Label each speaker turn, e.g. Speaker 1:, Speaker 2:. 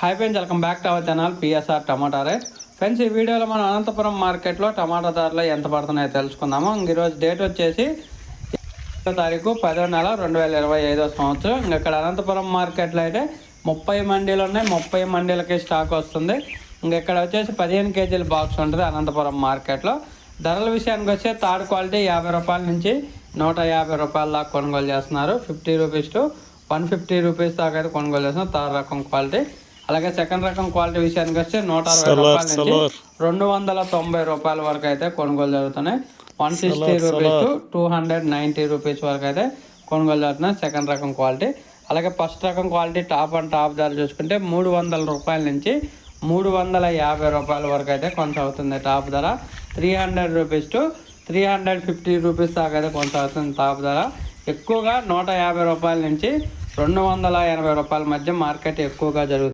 Speaker 1: Hi friends welcome back to our channel PSR tomato friends ఈ వీడియోలో మనం అనంతపురం మార్కెట్లో టమాటా ధరలు ఎంత పడుతున్నాయో తెలుసుకుందాము. ఈరోజు డేట్ వచ్చేసి ఇరవై తారీఖు పదో నెల రెండు వేల ఇరవై ఐదో సంవత్సరం. ఇక్కడ అనంతపురం మార్కెట్లో అయితే ముప్పై మండీలు ఉన్నాయి. ముప్పై మండీలకి స్టాక్ వస్తుంది. ఇంక ఇక్కడ వచ్చేసి పదిహేను కేజీల బాక్స్ ఉంటుంది అనంతపురం మార్కెట్లో. ధరల విషయానికి వస్తే థర్డ్ క్వాలిటీ యాభై రూపాయల నుంచి నూట యాభై రూపాయల దాకా కొనుగోలు చేస్తున్నారు. Fifty rupees to one fifty rupees దాకా అయితే కొనుగోలు చేస్తున్నారు. థర్డ్ రకం క్వాలిటీ. అలాగే సెకండ్ రకం క్వాలిటీ విషయానికి వస్తే నూట అరవై రూపాయల నుంచి రెండు వందల తొంభై రూపాయల వరకు అయితే కొనుగోలు జరుగుతున్నాయి. One sixty rupees to two hundred ninety rupees వరకు అయితే కొనుగోలు జరుగుతున్నాయి సెకండ్ రకం క్వాలిటీ అలాగే ఫస్ట్ రకం క్వాలిటీ టాప్ అండ్ టాప్ ధర చూసుకుంటే మూడు వందల రూపాయల నుంచి మూడు వందల యాభై రూపాయల వరకు అయితే కొనసాగుతుంది టాప్ ధర. Three hundred rupees to three hundred fifty rupees దాకా అయితే కొనసాగుతుంది టాప్ ధర. ఎక్కువగా నూట యాభై రూపాయల నుంచి రెండు వందల ఎనభై రూపాయల మధ్య మార్కెట్ ఎక్కువగా జరుగుతుంది